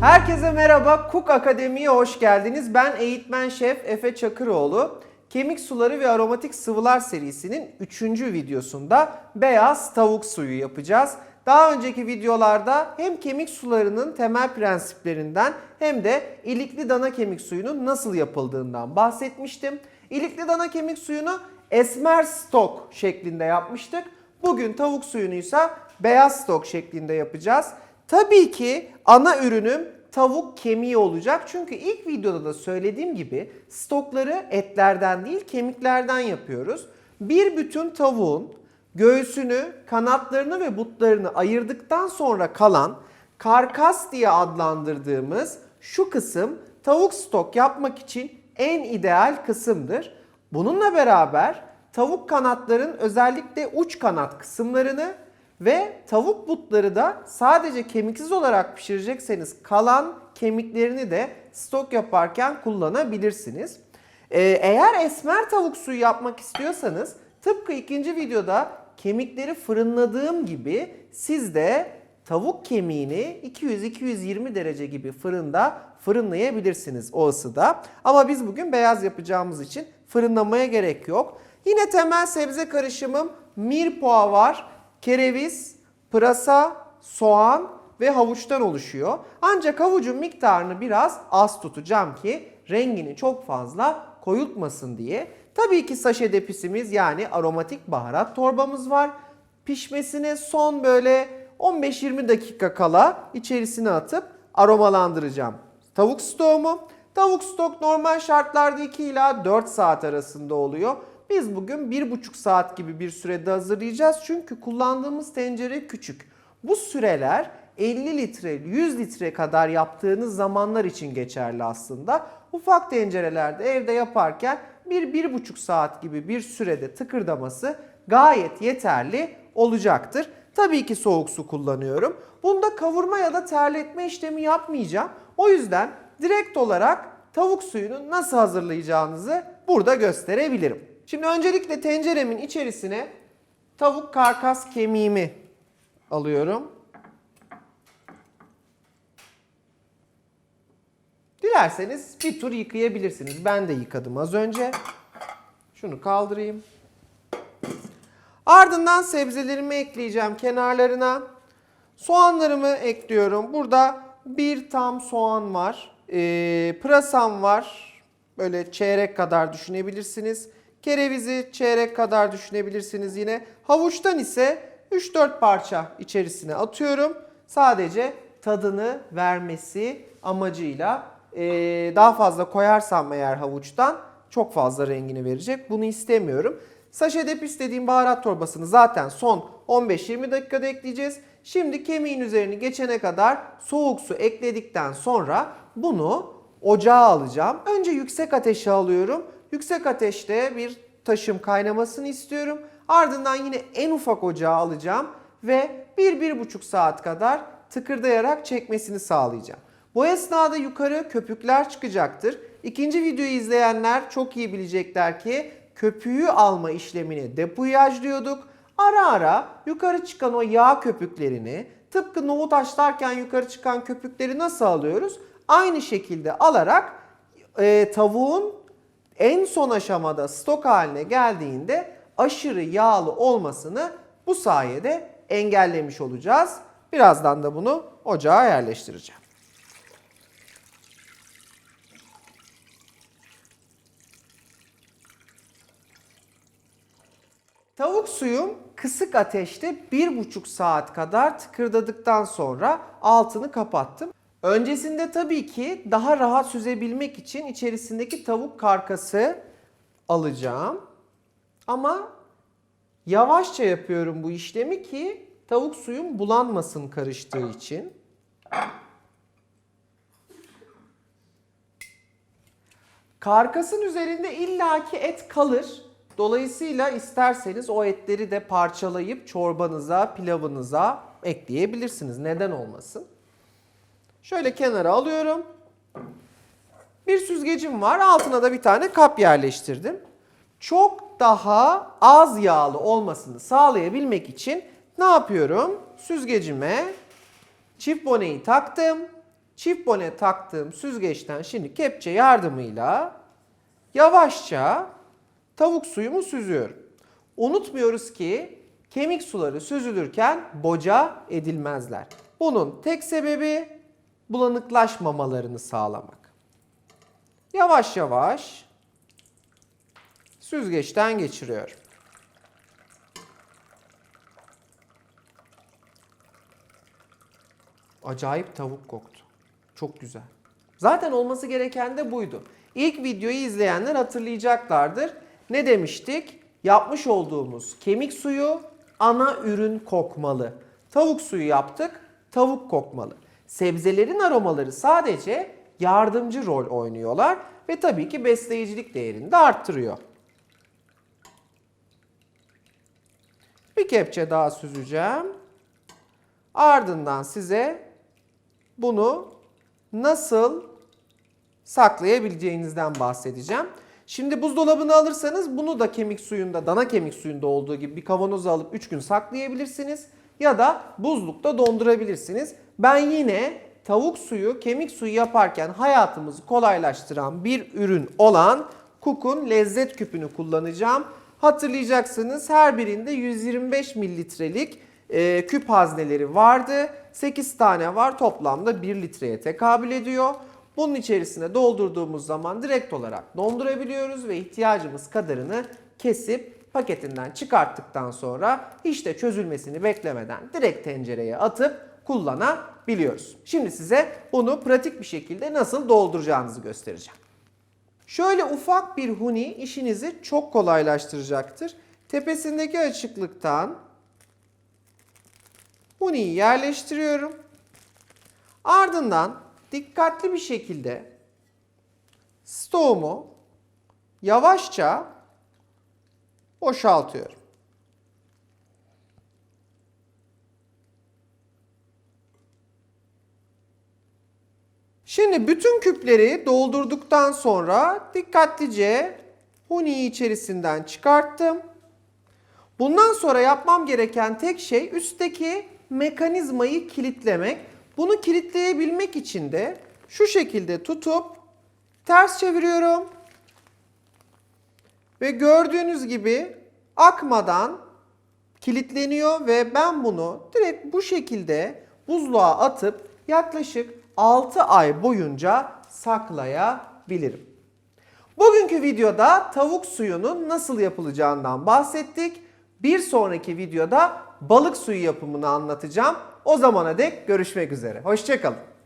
Herkese merhaba, Cook Akademi'ye hoş geldiniz. Ben eğitmen şef Efe Çakıroğlu. Kemik suları ve aromatik sıvılar serisinin 3. videosunda beyaz tavuk suyu yapacağız. Daha önceki videolarda hem kemik sularının temel prensiplerinden hem de ilikli dana kemik suyunun nasıl yapıldığından bahsetmiştim. İlikli dana kemik suyunu esmer stok şeklinde yapmıştık. Bugün tavuk suyunu ise beyaz stok şeklinde yapacağız. Tabii ki ana ürünüm tavuk kemiği olacak. Çünkü ilk videoda da söylediğim gibi stokları etlerden değil kemiklerden yapıyoruz. Bir bütün tavuğun göğsünü, kanatlarını ve butlarını ayırdıktan sonra kalan karkas diye adlandırdığımız şu kısım tavuk stok yapmak için en ideal kısımdır. Bununla beraber tavuk kanatların özellikle uç kanat kısımlarını ve tavuk butları da sadece kemiksiz olarak pişirecekseniz kalan kemiklerini de stok yaparken kullanabilirsiniz. Ee, eğer esmer tavuk suyu yapmak istiyorsanız tıpkı ikinci videoda kemikleri fırınladığım gibi siz de tavuk kemiğini 200-220 derece gibi fırında fırınlayabilirsiniz o ısıda. Ama biz bugün beyaz yapacağımız için fırınlamaya gerek yok. Yine temel sebze karışımım mirpoğa var kereviz, pırasa, soğan ve havuçtan oluşuyor. Ancak havucun miktarını biraz az tutacağım ki rengini çok fazla koyultmasın diye. Tabii ki saşe depisimiz yani aromatik baharat torbamız var. Pişmesine son böyle 15-20 dakika kala içerisine atıp aromalandıracağım. Tavuk stoğumu. Tavuk stok normal şartlarda 2 ila 4 saat arasında oluyor. Biz bugün 1,5 saat gibi bir sürede hazırlayacağız. Çünkü kullandığımız tencere küçük. Bu süreler 50 litre, 100 litre kadar yaptığınız zamanlar için geçerli aslında. Ufak tencerelerde evde yaparken 1-1,5 saat gibi bir sürede tıkırdaması gayet yeterli olacaktır. Tabii ki soğuk su kullanıyorum. Bunda kavurma ya da terletme işlemi yapmayacağım. O yüzden direkt olarak tavuk suyunu nasıl hazırlayacağınızı burada gösterebilirim. Şimdi öncelikle tenceremin içerisine tavuk karkas kemiğimi alıyorum. Dilerseniz bir tur yıkayabilirsiniz. Ben de yıkadım az önce. Şunu kaldırayım. Ardından sebzelerimi ekleyeceğim kenarlarına. Soğanlarımı ekliyorum. Burada bir tam soğan var. Ee, pırasam var. Böyle çeyrek kadar düşünebilirsiniz. Kerevizi çeyrek kadar düşünebilirsiniz yine. Havuçtan ise 3-4 parça içerisine atıyorum. Sadece tadını vermesi amacıyla ee, daha fazla koyarsam eğer havuçtan çok fazla rengini verecek. Bunu istemiyorum. Saşe depis dediğim baharat torbasını zaten son 15-20 dakikada ekleyeceğiz. Şimdi kemiğin üzerini geçene kadar soğuk su ekledikten sonra bunu ocağa alacağım. Önce yüksek ateşe alıyorum. Yüksek ateşte bir taşım kaynamasını istiyorum. Ardından yine en ufak ocağa alacağım ve 1-1,5 saat kadar tıkırdayarak çekmesini sağlayacağım. Bu esnada yukarı köpükler çıkacaktır. İkinci videoyu izleyenler çok iyi bilecekler ki köpüğü alma işlemini depuyaj diyorduk. Ara ara yukarı çıkan o yağ köpüklerini tıpkı nohut haşlarken yukarı çıkan köpükleri nasıl alıyoruz? Aynı şekilde alarak e, tavuğun en son aşamada stok haline geldiğinde aşırı yağlı olmasını bu sayede engellemiş olacağız. Birazdan da bunu ocağa yerleştireceğim. Tavuk suyum kısık ateşte 1,5 saat kadar tıkırdadıktan sonra altını kapattım. Öncesinde tabii ki daha rahat süzebilmek için içerisindeki tavuk karkası alacağım. Ama yavaşça yapıyorum bu işlemi ki tavuk suyum bulanmasın karıştığı için. Karkasın üzerinde illaki et kalır. Dolayısıyla isterseniz o etleri de parçalayıp çorbanıza, pilavınıza ekleyebilirsiniz. Neden olmasın? Şöyle kenara alıyorum. Bir süzgecim var. Altına da bir tane kap yerleştirdim. Çok daha az yağlı olmasını sağlayabilmek için ne yapıyorum? Süzgecime çift boneyi taktım. Çift bone taktığım süzgeçten şimdi kepçe yardımıyla yavaşça tavuk suyumu süzüyorum. Unutmuyoruz ki kemik suları süzülürken boca edilmezler. Bunun tek sebebi bulanıklaşmamalarını sağlamak. Yavaş yavaş süzgeçten geçiriyorum. Acayip tavuk koktu. Çok güzel. Zaten olması gereken de buydu. İlk videoyu izleyenler hatırlayacaklardır. Ne demiştik? Yapmış olduğumuz kemik suyu ana ürün kokmalı. Tavuk suyu yaptık, tavuk kokmalı. Sebzelerin aromaları sadece yardımcı rol oynuyorlar ve tabii ki besleyicilik değerini de arttırıyor. Bir kepçe daha süzeceğim. Ardından size bunu nasıl saklayabileceğinizden bahsedeceğim. Şimdi buzdolabını alırsanız bunu da kemik suyunda, dana kemik suyunda olduğu gibi bir kavanoza alıp 3 gün saklayabilirsiniz. Ya da buzlukta dondurabilirsiniz. Ben yine tavuk suyu, kemik suyu yaparken hayatımızı kolaylaştıran bir ürün olan Cook'un lezzet küpünü kullanacağım. Hatırlayacaksınız her birinde 125 mililitrelik e, küp hazneleri vardı. 8 tane var toplamda 1 litreye tekabül ediyor. Bunun içerisine doldurduğumuz zaman direkt olarak dondurabiliyoruz ve ihtiyacımız kadarını kesip paketinden çıkarttıktan sonra hiç de çözülmesini beklemeden direkt tencereye atıp kullanabiliyoruz. Şimdi size bunu pratik bir şekilde nasıl dolduracağınızı göstereceğim. Şöyle ufak bir huni işinizi çok kolaylaştıracaktır. Tepesindeki açıklıktan huniyi yerleştiriyorum. Ardından dikkatli bir şekilde stoğumu yavaşça boşaltıyorum. Şimdi bütün küpleri doldurduktan sonra dikkatlice huniyi içerisinden çıkarttım. Bundan sonra yapmam gereken tek şey üstteki mekanizmayı kilitlemek. Bunu kilitleyebilmek için de şu şekilde tutup ters çeviriyorum. Ve gördüğünüz gibi akmadan kilitleniyor ve ben bunu direkt bu şekilde buzluğa atıp yaklaşık 6 ay boyunca saklayabilirim. Bugünkü videoda tavuk suyunun nasıl yapılacağından bahsettik. Bir sonraki videoda balık suyu yapımını anlatacağım. O zamana dek görüşmek üzere. Hoşçakalın.